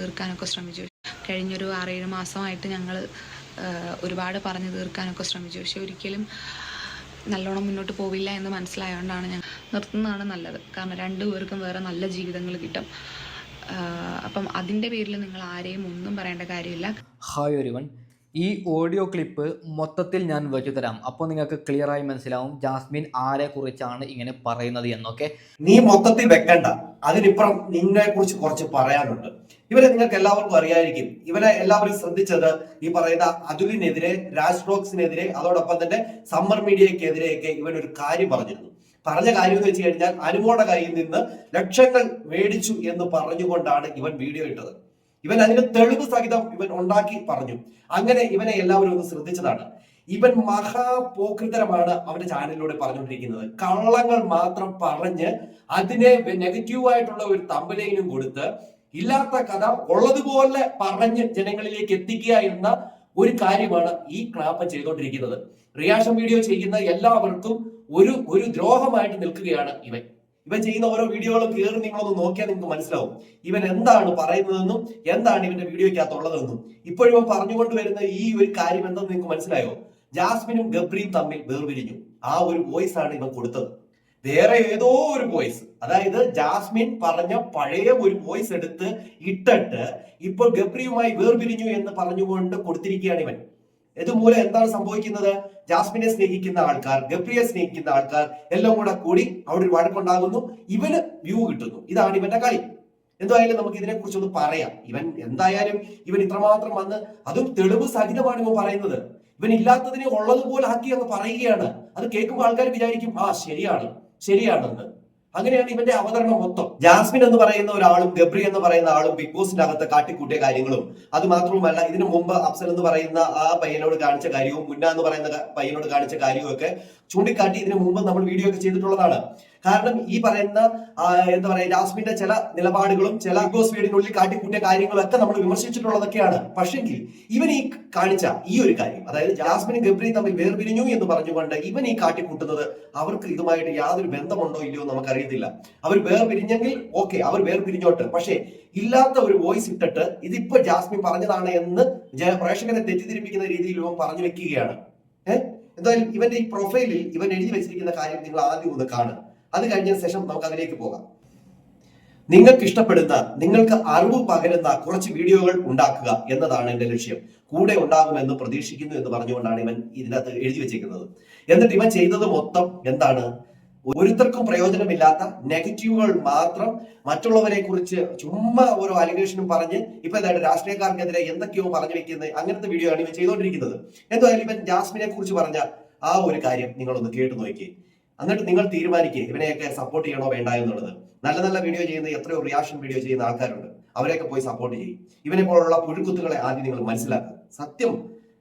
തീർക്കാനൊക്കെ ശ്രമിച്ചു. കഴിഞ്ഞൊരു ആറേഴ് മാസമായിട്ട് ഞങ്ങൾ ഒരുപാട് പറഞ്ഞു തീർക്കാനൊക്കെ ശ്രമിച്ചു. പക്ഷെ ഒരിക്കലും നല്ലോണം മുന്നോട്ട് പോവില്ല എന്ന് മനസ്സിലായതുകൊണ്ടാണ് ഞാൻ നിർത്തുന്നതാണ് നല്ലത്. കാരണം രണ്ടുപേർക്കും വേറെ നല്ല ജീവിതങ്ങൾ കിട്ടും. അപ്പം അതിന്റെ പേരിൽ നിങ്ങൾ ആരെയും ഒന്നും പറയേണ്ട കാര്യമില്ല. ഹായ് ഒരുവൺ ഈ ഓഡിയോ ക്ലിപ്പ് മൊത്തത്തിൽ ഞാൻ വെച്ചു തരാം. അപ്പോൾ നിങ്ങൾക്ക് ക്ലിയറായി മനസ്സിലാവും ജാസ്മിൻ ആരെ കുറിച്ചാണ് ഇങ്ങനെ പറയുന്നത് എന്നൊക്കെ. നീ മൊത്തത്തിൽ വെക്കണ്ട. അതിനിപ്പുറം നിന്നെ കുറിച്ച് കുറച്ച് പറയാനുണ്ട്. ഇവരെ നിങ്ങൾക്ക് എല്ലാവർക്കും അറിയായിരിക്കും. ഇവരെ എല്ലാവരും ശ്രദ്ധിച്ചത് ഈ പറയുന്ന അതുലിനെതിരെ രാജ് റോക്സിനെതിരെ അതോടൊപ്പം തന്നെ സമ്മർ മീഡിയക്കെതിരെയൊക്കെ ഇവൻ ഒരു കാര്യം പറഞ്ഞിരുന്നു. പറഞ്ഞ കാര്യം എന്ന് വെച്ച് കഴിഞ്ഞാൽ അനുമോടെ കയ്യിൽ നിന്ന് ലക്ഷങ്ങൾ മേടിച്ചു എന്ന് പറഞ്ഞുകൊണ്ടാണ് ഇവൻ വീഡിയോ ഇട്ടത്. ഇവൻ അതിന് തെളിവ് സഹിതം ഇവൻ ഉണ്ടാക്കി പറഞ്ഞു. അങ്ങനെ ഇവനെ എല്ലാവരും ഒന്ന് ശ്രദ്ധിച്ചതാണ്. ഇവൻ മഹാപോക്രിതരമാണ് അവന്റെ ചാനലിലൂടെ പറഞ്ഞുകൊണ്ടിരിക്കുന്നത്. കള്ളങ്ങൾ മാത്രം പറഞ്ഞ് അതിനെ നെഗറ്റീവായിട്ടുള്ള ഒരു തമ്പലയിലും കൊടുത്ത് ഇല്ലാത്ത കഥ ഉള്ളതുപോലെ പറഞ്ഞ് ജനങ്ങളിലേക്ക് എത്തിക്കുക എന്ന ഒരു കാര്യമാണ് ഈ ക്ലാപ്പ് ചെയ്തുകൊണ്ടിരിക്കുന്നത്. റിയാക്ഷൻ വീഡിയോ ചെയ്യുന്ന എല്ലാവർക്കും ഒരു ഒരു ദ്രോഹമായിട്ട് നിൽക്കുകയാണ് ഇവൻ. ഇവൻ ചെയ്യുന്ന ഓരോ വീഡിയോകളും കയറി നിങ്ങളൊന്ന് നോക്കിയാൽ നിങ്ങൾക്ക് മനസ്സിലാവും. ഇവൻ എന്താണ് പറയുന്നതെന്നും എന്താണ് ഇവന്റെ വീഡിയോയ്ക്കകത്തുള്ളതെന്നും. ഇപ്പോഴും ഇവൻ പറഞ്ഞുകൊണ്ട് വരുന്ന ഈ ഒരു കാര്യം എന്തെന്ന് നിങ്ങൾക്ക് മനസ്സിലായോ? ജാസ്മിനും ഗബ്രിയും തമ്മിൽ വേർപിരിഞ്ഞു. ആ ഒരു വോയിസ് ആണ് ഇവൻ കൊടുത്തത്. വേറെ ഏതോ ഒരു വോയിസ് അതായത് ജാസ്മിൻ പറഞ്ഞ പഴയ ഒരു വോയിസ് എടുത്ത് ഇട്ടിട്ട് ഇപ്പോൾ ഗബ്രിയുമായി വേർപിരിഞ്ഞു എന്ന് പറഞ്ഞുകൊണ്ട് കൊടുത്തിരിക്കുകയാണ് ഇവൻ. ഇതുമൂലം എന്താണ് സംഭവിക്കുന്നത്? ജാസ്മിനെ സ്നേഹിക്കുന്ന ആൾക്കാർ ഗബ്രിയെ സ്നേഹിക്കുന്ന ആൾക്കാർ എല്ലാം കൂടെ കൂടി അവിടെ ഒരു വഴക്കുണ്ടാകുന്നു. ഇവന് വ്യൂ കിട്ടുന്നു. ഇതാണ് ഇവന്റെ കളി. എന്തായാലും നമുക്ക് ഇതിനെ കുറിച്ച് ഒന്ന് പറയാം. ഇവൻ എന്തായാലും ഇവൻ ഇത്രമാത്രം വന്ന് അതും തെളിവ് സഹിതമാണ് ഇവൻ പറയുന്നത്. ഇവൻ ഇല്ലാത്തതിനെ ഉള്ളതുപോലെ ആക്കി അങ്ങ് പറയുകയാണ്. അത് കേൾക്കുമ്പോൾ ആൾക്കാർ വിചാരിക്കും ആ ശരിയാണ്. ശരിയാണെന്ന്. അങ്ങനെയാണ് ഇവന്റെ അവതരണം മൊത്തം. ജാസ്മിൻ എന്ന് പറയുന്ന ഒരാളും ഗബ്രി എന്ന് പറയുന്ന ആളും ബിഗ് ബോസിന്റെ അകത്ത് കാട്ടിക്കൂട്ടിയ കാര്യങ്ങളും അത് മാത്രവുമല്ല ഇതിനു മുമ്പ് അഫ്സൽ എന്ന് പറയുന്ന ആ പയ്യനോട് കാണിച്ച കാര്യവും മുന്ന എന്ന് പറയുന്ന പയ്യനോട് കാണിച്ച കാര്യവും ഒക്കെ ചൂണ്ടിക്കാട്ടി ഇതിനു മുമ്പ് നമ്മൾ വീഡിയോ ഒക്കെ ചെയ്തിട്ടുള്ളതാണ്. കാരണം ഈ പറയുന്ന എന്താ പറയാ ജാസ്മിന്റെ ചില നിലപാടുകളും ചില ബിഗ് ബോസ് വീടിനുള്ളിൽ കാട്ടിക്കൂട്ടിയ കാര്യങ്ങളും ഒക്കെ നമ്മൾ വിമർശിച്ചിട്ടുള്ളതൊക്കെയാണ്. പക്ഷെങ്കിൽ ഇവൻ ഈ കാണിച്ച ഈ ഒരു കാര്യം അതായത് ജാസ്മിനും ഗബ്രിയും തമ്മിൽ വേർപിരിഞ്ഞു എന്ന് പറഞ്ഞുകൊണ്ട് ഇവൻ ഈ കാട്ടിക്കൂട്ടുന്നത് അവർക്ക് ഇതുമായിട്ട് യാതൊരു ബന്ധമുണ്ടോ ഇല്ലയോ നമുക്കറിയത്തില്ല. അവർ വേർപിരിഞ്ഞെങ്കിൽ ഓക്കെ അവർ വേർപിരിഞ്ഞോട്ട്. പക്ഷേ ഇല്ലാത്ത ഒരു വോയിസ് ഇട്ടിട്ട് ഇതിപ്പോ ജാസ്മിൻ പറഞ്ഞതാണ് എന്ന് പ്രേക്ഷകനെ തെറ്റിദ്ധരിപ്പിക്കുന്ന രീതിയിൽ ഇവൻ പറഞ്ഞു വെക്കുകയാണ്. ഏഹ് എന്തായാലും ഇവന്റെ ഈ പ്രൊഫൈലിൽ ഇവൻ എഴുതി വെച്ചിരിക്കുന്ന കാര്യം നിങ്ങൾ ആദ്യം ഒന്ന് കാണുക. അത് കഴിഞ്ഞ ശേഷം നമുക്ക് അതിലേക്ക് പോകാം. നിങ്ങൾക്ക് ഇഷ്ടപ്പെടുന്ന നിങ്ങൾക്ക് അറിവ് പകരുന്ന കുറച്ച് വീഡിയോകൾ ഉണ്ടാക്കുക എന്നതാണ് എന്റെ ലക്ഷ്യം. കൂടെ ഉണ്ടാകുമെന്ന് പ്രതീക്ഷിക്കുന്നു എന്ന് പറഞ്ഞുകൊണ്ടാണ് ഇവൻ ഇതിനകത്ത് എഴുതി വെച്ചിരിക്കുന്നത്. എന്നിട്ട് ഇവൻ ചെയ്തത് മൊത്തം എന്താണ്? ഒരുത്തർക്കും പ്രയോജനമില്ലാത്ത നെഗറ്റീവുകൾ മാത്രം മറ്റുള്ളവരെ കുറിച്ച് ചുമ്മാ ഓരോ അലിഗേഷനും പറഞ്ഞ് ഇപ്പൊ എന്തായാലും രാഷ്ട്രീയക്കാർക്കെതിരെ എന്തൊക്കെയോ പറഞ്ഞു വെക്കുന്നത് അങ്ങനത്തെ വീഡിയോ ആണ് ഇവൻ ചെയ്തുകൊണ്ടിരിക്കുന്നത് എന്തായാലും ഇവൻ ജാസ്മിനെ കുറിച്ച് പറഞ്ഞ ആ ഒരു കാര്യം നിങ്ങളൊന്ന് കേട്ടു നോക്കി. എന്നിട്ട് നിങ്ങൾ തീരുമാനിക്കുക ഇവനെയൊക്കെ സപ്പോർട്ട് ചെയ്യണോ വേണ്ട എന്നുള്ളത്. നല്ല നല്ല വീഡിയോ ചെയ്യുന്ന എത്രയോ റിയാക്ഷൻ വീഡിയോ ചെയ്യുന്ന ആൾക്കാരുണ്ട്. അവരെയൊക്കെ പോയി സപ്പോർട്ട് ചെയ്യും. ഇവനെ പോലുള്ള പുഴുക്കുത്തുകളെ ആദ്യം നിങ്ങൾ മനസ്സിലാക്കുക സത്യം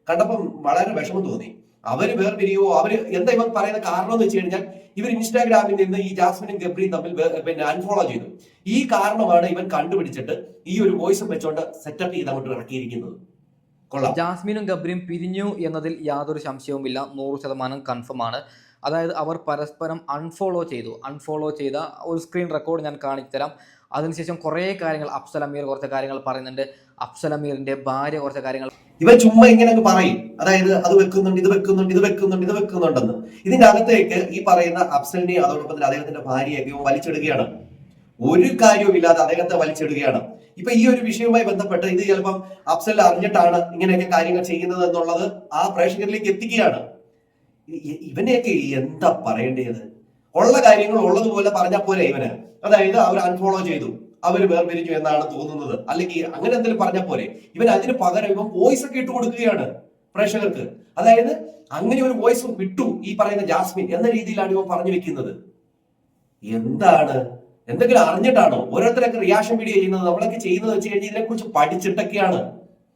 കണ്ടപ്പം വളരെ വിഷമം തോന്നി. അവർ വേർപിരിയോ അവർ എന്താ ഇവർ പറയുന്ന കാരണം എന്ന് വെച്ച് കഴിഞ്ഞാൽ ഇവർ ഇൻസ്റ്റാഗ്രാമിൽ നിന്ന് ഈ ജാസ്മിനും ഗബ്രിയും തമ്മിൽ പിന്നെ അൺഫോളോ ചെയ്തു. ഈ കാരണമാണ് ഇവൻ കണ്ടുപിടിച്ചിട്ട് ഈ ഒരു വോയിസ് വെച്ചോണ്ട് സെറ്റപ്പ് ചെയ്ത് അങ്ങോട്ട് ഇറക്കിയിരിക്കുന്നത്. ജാസ്മിനും ഗബ്രിയും പിരിഞ്ഞു എന്നതിൽ യാതൊരു സംശയവുമില്ല നൂറ് ശതമാനം കൺഫേം ആണ്. അതായത് അവർ പരസ്പരം അൺഫോളോ ചെയ്തു. അൺഫോളോ ചെയ്ത ഒരു സ്ക്രീൻ റെക്കോർഡ് ഞാൻ കാണിച്ചു തരാം അതിനുശേഷം കുറേ കാര്യങ്ങൾ അഫ്സൽ അമീർ കുറച്ച് കാര്യങ്ങൾ പറയുന്നുണ്ട്. അഫ്സൽ അമീറിന്റെ ഭാര്യ കുറച്ച് കാര്യങ്ങൾ ഇവ ചുമ്മാ ഇങ്ങനെ പറയും. അതായത് അത് വെക്കുന്നുണ്ട് ഇത് വെക്കുന്നുണ്ട് ഇത് വെക്കുന്നുണ്ട് ഇത് വെക്കുന്നുണ്ടെന്ന്. ഇതിന്റെ അകത്തേക്ക് ഈ പറയുന്ന അഫ്സലിനെയും അതോടൊപ്പം തന്നെ അദ്ദേഹത്തിന്റെ ഭാര്യയൊക്കെ വലിച്ചെടുക്കുകയാണ് ഒരു കാര്യവും ഇല്ലാതെ അദ്ദേഹത്തെ വലിച്ചെടുക്കുകയാണ് ഇപ്പൊ ഈ ഒരു വിഷയവുമായി ബന്ധപ്പെട്ട് ഇത് ചിലപ്പം അഫ്സൽ അറിഞ്ഞിട്ടാണ് ഇങ്ങനെയൊക്കെ കാര്യങ്ങൾ ചെയ്യുന്നത് എന്നുള്ളത് ആ പ്രേക്ഷകരിലേക്ക് എത്തിക്കുകയാണ്. ഇവനെയൊക്കെ എന്താ പറയേണ്ടത്? ഉള്ള കാര്യങ്ങൾ ഉള്ളതുപോലെ പറഞ്ഞ പോലെ ഇവന്? അതായത് അവർ അൺഫോളോ ചെയ്തു. അവർ വേർപിരിഞ്ഞു എന്നാണ് തോന്നുന്നത്. അല്ലെങ്കിൽ അങ്ങനെ എന്തെങ്കിലും പറഞ്ഞ പോലെ ഇവൻ അതിന് പകരം ഇവൻ വോയിസ് ഒക്കെ ഇട്ട് കൊടുക്കുകയാണ് പ്രേക്ഷകർക്ക്. അതായത് അങ്ങനെ ഒരു വോയിസ് വിട്ടു ഈ പറയുന്ന ജാസ്മിൻ എന്ന രീതിയിലാണ് ഇവൻ പറഞ്ഞു വെക്കുന്നത്. എന്താണ്? എന്തെങ്കിലും അറിഞ്ഞിട്ടാണോ? ഓരോരുത്തരൊക്കെ റിയാക്ഷൻ വീഡിയോ ചെയ്യുന്നത് നമ്മളൊക്കെ ചെയ്യുന്നത് വെച്ച് കഴിഞ്ഞാൽ ഇതിനെ കുറിച്ച് പഠിച്ചിട്ടൊക്കെയാണ്.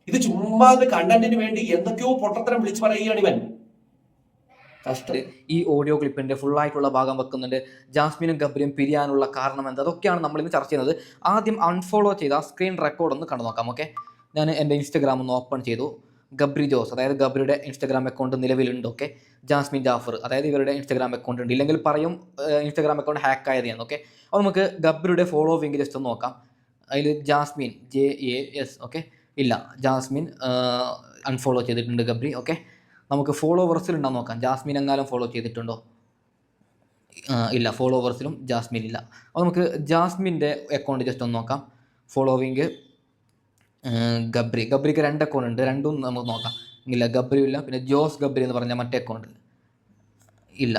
ഇത് ചുമ്മാ കണ്ടന്റിന് വേണ്ടി എന്തൊക്കെയോ പൊട്ടത്തരം വിളിച്ചു പറയുകയാണ് ഇവൻ. കഷ്ടം ഈ ഓഡിയോ ക്ലിപ്പിന്റെ ഫുൾ ആയിട്ടുള്ള ഭാഗം വെക്കുന്നുണ്ട്. ജാസ്മിനും ഗബ്രിയും പിരിയാനുള്ള കാരണം എന്ത്? അതൊക്കെയാണ് നമ്മൾ ഇന്ന് ചർച്ച ചെയ്യുന്നത്. ആദ്യം അൺഫോളോ ചെയ്ത സ്ക്രീൻ റെക്കോർഡ് ഒന്ന് കണ്ടു നോക്കാം ഓക്കെ ഞാൻ എന്റെ ഇൻസ്റ്റഗ്രാം ഒന്ന് ഓപ്പൺ ചെയ്തു. ഗബ്രി ജോസ് അതായത് ഗബ്രിയുടെ ഇൻസ്റ്റാഗ്രാം അക്കൗണ്ട് നിലവിലുണ്ട് ഓക്കെ ജാസ്മിൻ ജാഫർ അതായത് ഇവരുടെ ഇൻസ്റ്റാഗ്രാം അക്കൗണ്ട് ഉണ്ട്. ഇല്ലെങ്കിൽ പറയും ഇൻസ്റ്റാഗ്രാം അക്കൗണ്ട് ഹാക്ക് ആയതാണ് ഓക്കെ അപ്പോൾ നമുക്ക് ഗബ്രിയുടെ ഫോളോവിങ് ജസ്റ്റ് ഒന്ന് നോക്കാം. അതിൽ Jasmine J A S okay ഇല്ല ജാസ്മിൻ അൺഫോളോ ചെയ്തിട്ടുണ്ട് ഗബ്രി ഓക്കെ നമുക്ക് ഫോളോവേഴ്സിൽ ഉണ്ടോ നോക്കാം. ജാസ്മിൻ എങ്ങാലും ഫോളോ ചെയ്തിട്ടുണ്ടോ? ഇല്ല ഫോളോവേഴ്സിലും ജാസ്മിൻ ഇല്ല. അപ്പോൾ നമുക്ക് ജാസ്മിന്റെ അക്കൗണ്ട് ജസ്റ്റ് ഒന്ന് നോക്കാം. ഫോളോവിങ് ഗബ്രി. ഗബ്രിക്ക് രണ്ട് അക്കൗണ്ട് ഉണ്ട്. രണ്ടും നമുക്ക് നോക്കാം. ഇല്ല ഗബ്രിയും ഇല്ല. പിന്നെ ജോസ് ഗബ്രി എന്ന് പറഞ്ഞ മറ്റേ അക്കൗണ്ട് ഇല്ല.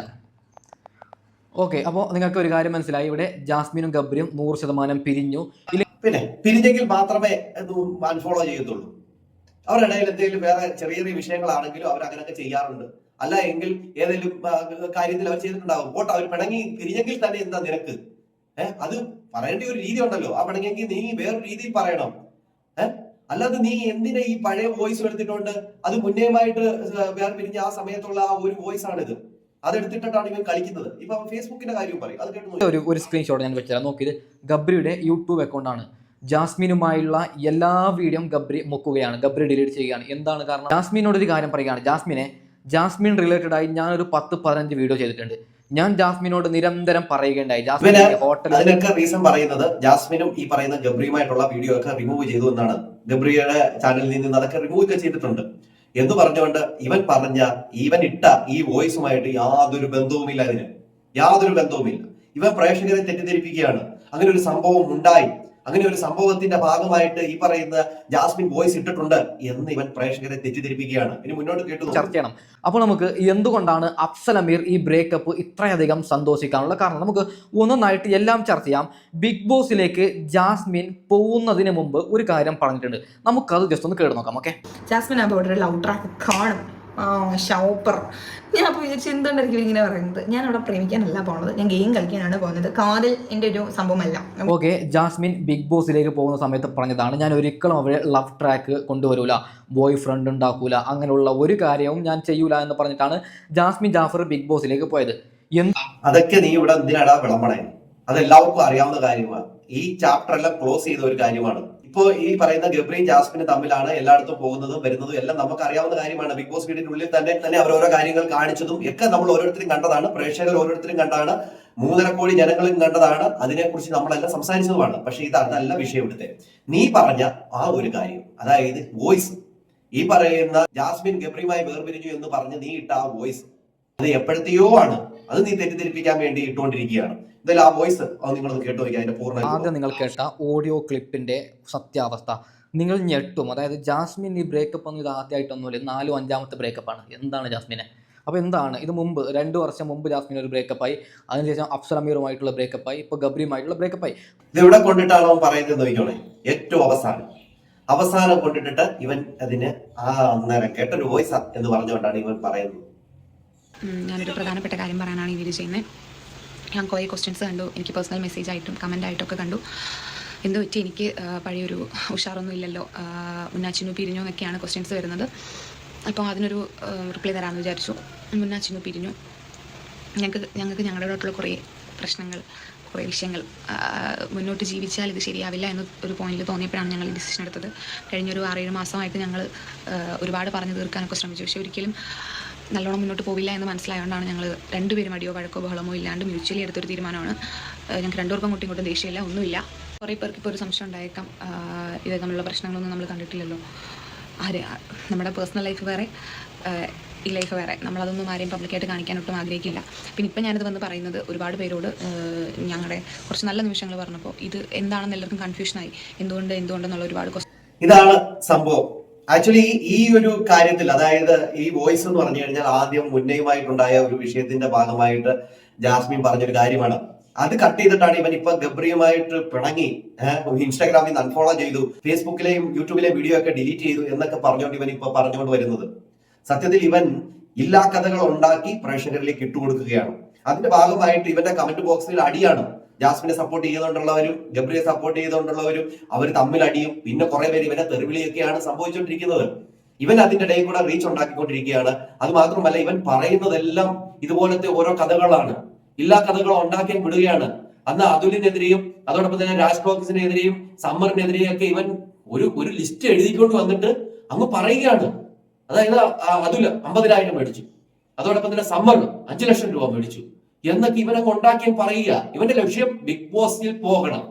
ഓക്കെ അപ്പോൾ നിങ്ങൾക്ക് ഒരു കാര്യം മനസ്സിലായി. ഇവിടെ ജാസ്മിനും ഗബ്രിയും നൂറ് ശതമാനം പിരിഞ്ഞു. പിന്നെ പിരിഞ്ഞെങ്കിൽ മാത്രമേ അൺഫോളോ ചെയ്യത്തുള്ളൂ. അവരുടെ ഇടയിൽ എന്തെങ്കിലും വേറെ ചെറിയ ചെറിയ വിഷയങ്ങളാണെങ്കിലും അവർ അങ്ങനെയൊക്കെ ചെയ്യാറുണ്ട്. അല്ല എങ്കിൽ ഏതെങ്കിലും കാര്യത്തിൽ അവർ ചെയ്തിട്ടുണ്ടാവും. പോട്ടെ അവർ പിണങ്ങി തിരിഞ്ഞെങ്കിൽ തന്നെ എന്താ നിനക്ക്? ഏഹ് അത് പറയേണ്ട ഒരു രീതി ഉണ്ടല്ലോ ആ പിണങ്ങിയെങ്കിൽ നീ വേറൊരു രീതിയിൽ പറയണം. ഏഹ് അല്ലാതെ നീ എന്തിനാ ഈ പഴയ വോയിസ് എടുത്തിട്ടുണ്ട്? അത് മുന്നേയുമായിട്ട് വേറെ പിരിഞ്ഞ ആ സമയത്തുള്ള ആ ഒരു വോയിസ് ആണിത്. അതെടുത്തിട്ടാണ് ഇവൻ കളിക്കുന്നത്. ഇപ്പൊ ഫേസ്ബുക്കിന്റെ കാര്യം പറയും. അത് കേട്ടു ഒരു സ്ക്രീൻഷോട്ട് ഞാൻ വെച്ചാൽ നോക്കിയത് ഗബ്രിയുടെ യൂട്യൂബ് അക്കൗണ്ടാണ് ജാസ്മിനുമായുള്ള എല്ലാ വീഡിയോയും ഗബ്രി മുക്കുകയാണ്. ഗബ്രി ഡിലീറ്റ് ചെയ്യുകയാണ്. എന്താണ് കാരണം? ജാസ്മിനോട് ഒരു കാര്യം പറയുകയാണ്. ജാസ്മിനെ ജാസ്മിൻ റിലേറ്റഡ് ആയി ഞാൻ ഒരു പത്ത് പതിനഞ്ച് വീഡിയോ ചെയ്തിട്ടുണ്ട്. ഞാൻ ജാസ്മിനോട് നിരന്തരം പറയുകയുണ്ടായി. ജാസ്മിൻ ഹോട്ടൽ ഹോട്ടലിൽ അതിനൊക്കെ റീസൺ പറയുന്നത് ജാസ്മിനും ഈ പറയുന്ന ഗബ്രിയുമായിട്ടുള്ള വീഡിയോ ഒക്കെ റിമൂവ് ചെയ്തു എന്നാണ്. ഗബ്രിയുടെ ചാനലിൽ നിന്ന് അതൊക്കെ റിമൂവ് ഒക്കെ ചെയ്തിട്ടുണ്ട്. എന്ന് പറഞ്ഞുകൊണ്ട് ഇവൻ പറഞ്ഞ ഇവൻ ഇട്ട ഈ വോയിസുമായിട്ട് യാതൊരു ബന്ധവുമില്ല അതിന്. യാതൊരു ബന്ധവുമില്ല. ഇവൻ പ്രേക്ഷകരെ തെറ്റിദ്ധരിപ്പിക്കുകയാണ്. അങ്ങനെ ഒരു സംഭവം ഉണ്ടായി. അങ്ങനെ ഒരു സംഭവത്തിന്റെ ഭാഗമായിട്ട് ഈ പറയുന്ന ജാസ്മിൻ വോയിസ് ഇട്ടിട്ടുണ്ട് എന്ന് ഇവൻ പ്രേക്ഷകരെ തെറ്റിദ്ധരിപ്പിക്കുകയാണ്. ഇനി മുന്നോട്ട് കേട്ടു. ചർച്ച ചെയ്യണം. അപ്പോൾ നമുക്ക് എന്തുകൊണ്ടാണ് അഫ്സൽ അമീർ ഈ ബ്രേക്കപ്പ് ഇത്രയധികം സന്തോഷിക്കാനുള്ള കാരണം? നമുക്ക് ഒന്നൊന്നായിട്ട് എല്ലാം ചർച്ച ചെയ്യാം. ബിഗ് ബോസിലേക്ക് ജാസ്മിൻ പോകുന്നതിന് മുമ്പ് ഒരു കാര്യം പറഞ്ഞിട്ടുണ്ട്. നമുക്കത് ജസ്റ്റ് ഒന്ന് കേട്ട് നോക്കാം ഓക്കെ ജാസ്മിൻ ഒരു ലവ് ട്രാക്ക് കാണും. ആ ഷോപ്പർ. ഞാൻ അപ്പോൾ വിചാരിച്ചു എന്തുകൊണ്ടായിരിക്കും ഇങ്ങനെ പറയുന്നത്? ഞാൻ അവിടെ പ്രേമിക്കാനല്ല പോകുന്നത് ഞാൻ ഗെയിം കളിക്കാനാണ് പോകുന്നത്. കാതിൽ എന്റെ ഒരു സംഭവമല്ല. ഓക്കെ ജാസ്മിൻ ബിഗ് ബോസിലേക്ക് പോകുന്ന സമയത്ത് പറഞ്ഞതാണ് ഞാൻ ഒരിക്കലും അവരെ ലവ് ട്രാക്ക് കൊണ്ടുവരൂല ബോയ് ഫ്രണ്ട് ഉണ്ടാക്കൂല അങ്ങനെയുള്ള ഒരു കാര്യവും ഞാൻ ചെയ്യൂല എന്ന് പറഞ്ഞിട്ടാണ് ജാസ്മിൻ ജാഫർ ബിഗ് ബോസിലേക്ക് പോയത്. അതൊക്കെ നീ ഇവിടെ എന്തിനാടാ വിളമ്പണേ? അത് എല്ലാവർക്കും അറിയാവുന്ന കാര്യമാണ്. ഈ ചാപ്റ്റർ എല്ലാം ക്ലോസ് ചെയ്ത ഒരു കാര്യമാണ്. ഇപ്പോ ഈ പറയുന്ന ഗബ്രിയും ജാസ്മിനും തമ്മിലാണ് എല്ലായിടത്തും പോകുന്നതും വരുന്നതും എല്ലാം നമുക്ക് അറിയാവുന്ന കാര്യമാണ് ബിഗ് ബോസ് വീടിനുള്ളിൽ തന്നെ തന്നെ അവർ ഓരോ കാര്യങ്ങൾ കാണിച്ചതും ഒക്കെ നമ്മൾ ഓരോരുത്തരും കണ്ടതാണ്. പ്രേക്ഷകർ ഓരോരുത്തരും കണ്ടാണ്. മൂന്നര കോടി ജനങ്ങളും കണ്ടതാണ്. അതിനെക്കുറിച്ച് നമ്മളെല്ലാം സംസാരിച്ചതുമാണ്. പക്ഷെ ഇത് വിഷയം ഇവിടുത്തെ. നീ പറഞ്ഞ ആ ഒരു കാര്യം അതായത് വോയിസ്. ഈ പറയുന്ന ജാസ്മിൻ ഗബ്രിയുമായി വേർപിരിഞ്ഞു എന്ന് പറഞ്ഞ് നീ ഇട്ട ആ വോയിസ് അത് എപ്പോഴത്തെയോ ആണ്. അത് നീ തെറ്റിദ്ധരിപ്പിക്കാൻ വേണ്ടി ഇട്ടുകൊണ്ടിരിക്കുകയാണ്. എന്തായാലും ആ വോയിസ് അത് നിങ്ങളൊന്ന് കേട്ടു നോക്കിയാൽ അതിന്റെ പൂർണ ആദ്യം നിങ്ങൾ കേട്ട ഓഡിയോ ക്ലിപ്പിന്റെ സത്യാവസ്ഥ. നിങ്ങൾ ഞെട്ടും. അതായത് ജാസ്മിൻ ഈ ബ്രേക്കപ്പ് ഒന്നും ഇത് ആദ്യമായിട്ടൊന്നുമില്ല. നാലും അഞ്ചാമത്തെ ബ്രേക്കപ്പാണ് എന്താണ് ജാസ്മിനെ? അപ്പോൾ എന്താണ്? ഇത് മുമ്പ് രണ്ട് വർഷം മുമ്പ് ജാസ്മിൻ ഒരു ബ്രേക്കപ്പായി അതിനുശേഷം അഫ്സൽ അമീറുമായിട്ടുള്ള ബ്രേക്കപ്പായി ഇപ്പോൾ ഗബ്രിയുമായിട്ടുള്ള ബ്രേക്കപ്പ് ആയി. എവിടെ കൊണ്ടിട്ടാണോ അവൻ പറയുന്നത് ഏറ്റവും അവസാനം. അവസാനം കൊണ്ടിട്ടിട്ട് ഇവൻ അതിന് ആ അന്നേരം കേട്ടൊരു വോയിസ് എന്ന് പറഞ്ഞുകൊണ്ടാണ് ഇവൻ പറയുന്നത്. ഞാനൊരു പ്രധാനപ്പെട്ട കാര്യം പറയാനാണ് ഈ വീഡിയോ ചെയ്യുന്നത് ഞാൻ കുറേ ക്വസ്റ്റ്യൻസ് കണ്ടു. എനിക്ക് പേഴ്സണൽ മെസ്സേജ് ആയിട്ടും കമന്റ് ആയിട്ടൊക്കെ കണ്ടു. എന്ത് പറ്റി? എനിക്ക് പഴയൊരു ഉഷാറൊന്നും ഇല്ലല്ലോ. മുന്നാച്ചിനു പിരിഞ്ഞു എന്നൊക്കെയാണ് ക്വസ്റ്റ്യൻസ് വരുന്നത്. അപ്പോൾ അതിനൊരു റിപ്ലൈ തരാമെന്ന് വിചാരിച്ചു. മുന്നാച്ചിനു പിരിഞ്ഞു. ഞങ്ങൾക്ക് ഞങ്ങൾക്ക് ഞങ്ങളുടെയോട്ടുള്ള കുറേ പ്രശ്നങ്ങൾ കുറേ വിഷയങ്ങൾ മുന്നോട്ട് ജീവിച്ചാൽ ഇത് ശരിയാവില്ല എന്ന് ഒരു പോയിന്റിൽ തോന്നിയപ്പോഴാണ് ഞങ്ങൾ ഈ ഡിസിഷൻ എടുത്തത്. കഴിഞ്ഞൊരു ആറേഴ് മാസമായിട്ട് ഞങ്ങൾ ഒരുപാട് പറഞ്ഞു തീർക്കാനൊക്കെ ശ്രമിച്ചു. പക്ഷേ ഒരിക്കലും നല്ലോണം മുന്നോട്ട് പോവില്ല എന്ന് മനസ്സിലായതുകൊണ്ടാണ് ഞങ്ങൾ രണ്ടുപേരും അടിയോ വഴക്കോ ബഹളമോ ഇല്ലാണ്ട് മ്യൂച്വലി എടുത്തൊരു തീരുമാനമാണ്. ഞങ്ങൾക്ക് രണ്ടുപേർക്കും അങ്ങോട്ടും ഇങ്ങോട്ടും ദേഷ്യമില്ല ഒന്നുമില്ല. കുറേ പേർക്ക് ഇപ്പോൾ ഒരു സംശയം ഉണ്ടായേക്കാം. ഇത് തമ്മിലുള്ള പ്രശ്നങ്ങളൊന്നും നമ്മൾ കണ്ടിട്ടില്ലല്ലോ. ആര് നമ്മുടെ പേഴ്സണൽ ലൈഫ് വേറെ ഈ ലൈഫ് വേറെ. നമ്മളതൊന്നും ആരെയും പബ്ലിക്കായിട്ട് കാണിക്കാൻ ഒട്ടും ആഗ്രഹിക്കില്ല. പിന്നെ ഇപ്പം ഞാനിത് വന്ന് പറയുന്നത് ഒരുപാട് പേരോട് ഞങ്ങളുടെ കുറച്ച് നല്ല നിമിഷങ്ങൾ പറഞ്ഞപ്പോൾ ഇത് എന്താണെന്ന് എല്ലാവർക്കും കൺഫ്യൂഷനായി എന്തുകൊണ്ട് എന്തുകൊണ്ടെന്നുള്ള ഒരുപാട് ഇതാണ് സംഭവം. ആക്ച്വലി ഈ ഒരു കാര്യത്തിൽ അതായത് ഈ വോയിസ് എന്ന് പറഞ്ഞു കഴിഞ്ഞാൽ ആദ്യം മുന്നയുമായിട്ടുണ്ടായ ഒരു വിഷയത്തിന്റെ ഭാഗമായിട്ട് ജാസ്മിൻ പറഞ്ഞൊരു കാര്യമാണ്. അത് കട്ട് ചെയ്തിട്ടാണ് ഇവൻ ഇപ്പൊ ഗബ്രിയുമായിട്ട് പിണങ്ങി ഇൻസ്റ്റാഗ്രാമിൽ നിന്ന് അൺഫോളോ ചെയ്തു ഫേസ്ബുക്കിലെയും യൂട്യൂബിലെയും വീഡിയോ ഒക്കെ ഡിലീറ്റ് ചെയ്തു എന്നൊക്കെ പറഞ്ഞുകൊണ്ട് ഇവൻ ഇപ്പൊ പറഞ്ഞുകൊണ്ട് വരുന്നത്. സത്യത്തിൽ ഇവൻ ഇല്ലാ കഥകൾ ഉണ്ടാക്കി പ്രേക്ഷകരിലേക്ക് ഇട്ടുകൊടുക്കുകയാണ്. അതിന്റെ ഭാഗമായിട്ട് ഇവന്റെ കമന്റ് ബോക്സിൽ അടിയാണ്. ജാസ്മിനെ സപ്പോർട്ട് ചെയ്തുകൊണ്ടുള്ളവരും ഗബ്രിയെ സപ്പോർട്ട് ചെയ്തുകൊണ്ടുള്ളവരും അവർ തമ്മിൽ അടിയും പിന്നെ കുറെ പേര് ഇവനെ തെറിവിളിയൊക്കെയാണ് സംഭവിച്ചുകൊണ്ടിരിക്കുന്നത് ഇവൻ അതിന്റെ ഇടയിൽ കൂടെ റീച്ച് ഉണ്ടാക്കിക്കൊണ്ടിരിക്കുകയാണ്. അത് മാത്രമല്ല ഇവൻ പറയുന്നതെല്ലാം ഇതുപോലത്തെ ഓരോ കഥകളാണ്. എല്ലാ കഥകളും ഉണ്ടാക്കാൻ വിടുകയാണ്. അന്ന് അതുലിനെതിരെയും അതോടൊപ്പം തന്നെ രാജ് ടോക്സിനെതിരെയും സമ്മറിനെതിരെയും ഒക്കെ ഇവൻ ഒരു ഒരു ലിസ്റ്റ് എഴുതിക്കൊണ്ട് വന്നിട്ട് അങ്ങ് പറയുകയാണ്. അതായത് അതുൽ അമ്പതിനായിരം മേടിച്ചു. അതോടൊപ്പം തന്നെ സമ്മർ അഞ്ചു ലക്ഷം രൂപ മേടിച്ചു. എന്നൊക്കെ ഇവനെ കൊണ്ടാക്കി പറയുക. ഇവന്റെ ലക്ഷ്യം ബിഗ് ബോസിൽ പോകണം.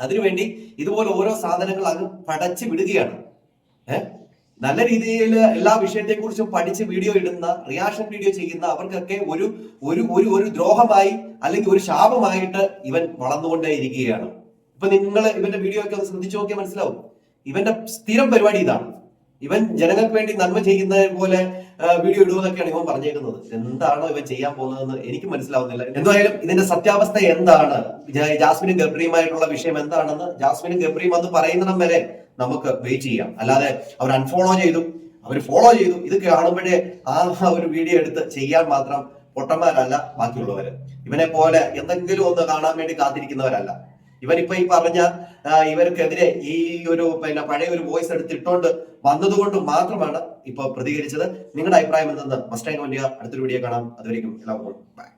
അതിനുവേണ്ടി ഇതുപോലെ ഓരോ സാധനങ്ങൾ അങ്ങ് പടച്ചു വിടുകയാണ്. നല്ല രീതിയിൽ എല്ലാ വിഷയത്തെ കുറിച്ചും പഠിച്ച് വീഡിയോ ഇടുന്ന റിയാക്ഷൻ വീഡിയോ ചെയ്യുന്ന അവർക്കൊക്കെ ഒരു ഒരു ഒരു ഒരു ദ്രോഹമായി അല്ലെങ്കിൽ ഒരു ശാപമായിട്ട് ഇവൻ വളർന്നുകൊണ്ടേ ഇരിക്കുകയാണ് ഇപ്പൊ നിങ്ങൾ ഇവന്റെ വീഡിയോ ഒക്കെ ഒന്ന് ശ്രദ്ധിച്ചു നോക്കിയാൽ മനസ്സിലാവും. ഇവന്റെ സ്ഥിരം പരിപാടി ഇതാണ്. ഇവൻ ജനങ്ങൾക്ക് വേണ്ടി നന്മ ചെയ്യുന്നത് പോലെ വീഡിയോ ഇടുമെന്നൊക്കെയാണ് ഇവൻ പറഞ്ഞേക്കുന്നത്. എന്താണോ ഇവൻ ചെയ്യാൻ പോകുന്നതെന്ന് എനിക്ക് മനസ്സിലാവുന്നില്ല. എന്തായാലും ഇതിന്റെ സത്യാവസ്ഥ എന്താണ്? ജാസ്മിനും ഗബ്രിയുമായിട്ടുള്ള വിഷയം എന്താണെന്ന് ജാസ്മിനും ഗബ്രിയും വന്ന് പറയുന്നിടം വരെ നമുക്ക് വെയിറ്റ് ചെയ്യാം. അല്ലാതെ അവർ അൺഫോളോ ചെയ്തു. അവർ ഫോളോ ചെയ്തു. ഇത് കാണുമ്പോഴേ ആ ഒരു വീഡിയോ എടുത്ത് ചെയ്യാൻ മാത്രം പൊട്ടന്മാരല്ല ബാക്കിയുള്ളവര്. ഇവനെ പോലെ എന്തെങ്കിലും ഒന്ന് കാണാൻ വേണ്ടി കാത്തിരിക്കുന്നവരല്ല. ഇവൻ ഇപ്പൊ ഈ പറഞ്ഞ ഇവർക്കെതിരെ ഈ ഒരു പിന്നെ പഴയ ഒരു വോയിസ് എടുത്തിട്ടോണ്ട് വന്നതുകൊണ്ട് മാത്രമാണ് ഇപ്പൊ പ്രതികരിച്ചത്. നിങ്ങളുടെ അഭിപ്രായം എന്തെന്ന് മസ്റ്റ് കമന്റ് ചെയ്യുക അടുത്തൊരു വീഡിയോ കാണാം. അതുവരെയും എല്ലാവർക്കും ബൈ.